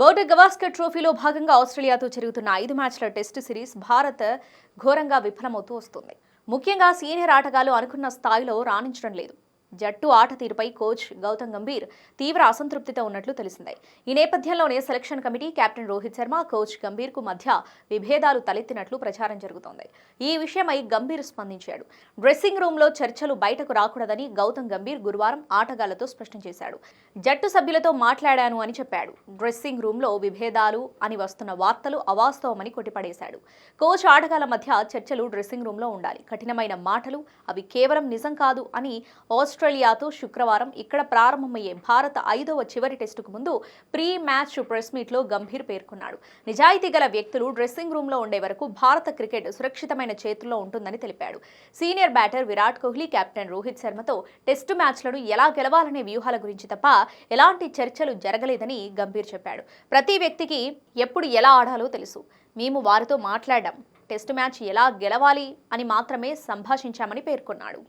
బౌర్డ్ గవాస్కర్ ట్రోఫీలో భాగంగా ఆస్ట్రేలియాతో జరుగుతున్న ఐదు మ్యాచ్ల టెస్టు సిరీస్ భారత్ ఘోరంగా విఫలమవుతూ వస్తుంది. ముఖ్యంగా సీనియర్ ఆటగాళ్ళు అనుకున్న స్థాయిలో రాణించడం లేదు. జట్టు ఆట తీరుపై కోచ్ గౌతమ్ గంభీర్ తీవ్ర అసంతృప్తితో ఉన్నట్లు తెలిసిందే. ఈ నేపథ్యంలోనే selection committee captain Rohit Sharma coach గంభీర్కు మధ్య విభేదాలు తలెత్తినట్లు ప్రచారం జరుగుతోంది. ఈ విషయమై గంభీర్ స్పందించాడు. డ్రెస్సింగ్ రూమ్లో చర్చలు బయటకు రాకూడదని గౌతమ్ గంభీర్ గురువారం ఆటగాళ్ళతో స్పష్టం చేశాడు. జట్టు సభ్యులతో మాట్లాడాను అని చెప్పాడు. డ్రెస్సింగ్ రూమ్లో విభేదాలు అని వస్తున్న వార్తలు అవాస్తవమని కొట్టిపడేశాడు. కోచ్ ఆటగాళ్ళ మధ్య చర్చలు డ్రెస్సింగ్ రూమ్లో ఉండాలి. కఠినమైన మాటలు అవి కేవలం నిజం కాదు అని ఆస్ట్రేలియాతో శుక్రవారం ఇక్కడ ప్రారంభమయ్యే భారత ఐదవ చివరి టెస్టుకు ముందు ప్రీ మ్యాచ్ ప్రెస్ మీట్లో గంభీర్ పేర్కొన్నాడు. నిజాయితీ గల వ్యక్తులు డ్రెస్సింగ్ రూమ్లో ఉండే వరకు భారత క్రికెట్ సురక్షితమైన చేతుల్లో ఉంటుందని తెలిపాడు. Senior batter Virat Kohli captain Rohit శర్మతో test మ్యాచ్లను ఎలా గెలవాలనే వ్యూహాల గురించి తప్ప ఎలాంటి చర్చలు జరగలేదని గంభీర్ చెప్పాడు. ప్రతి వ్యక్తికి ఎప్పుడు ఎలా ఆడాలో తెలుసు. మేము వారితో మాట్లాడాం. టెస్టు మ్యాచ్ ఎలా గెలవాలి అని మాత్రమే సంభాషించామని పేర్కొన్నాడు.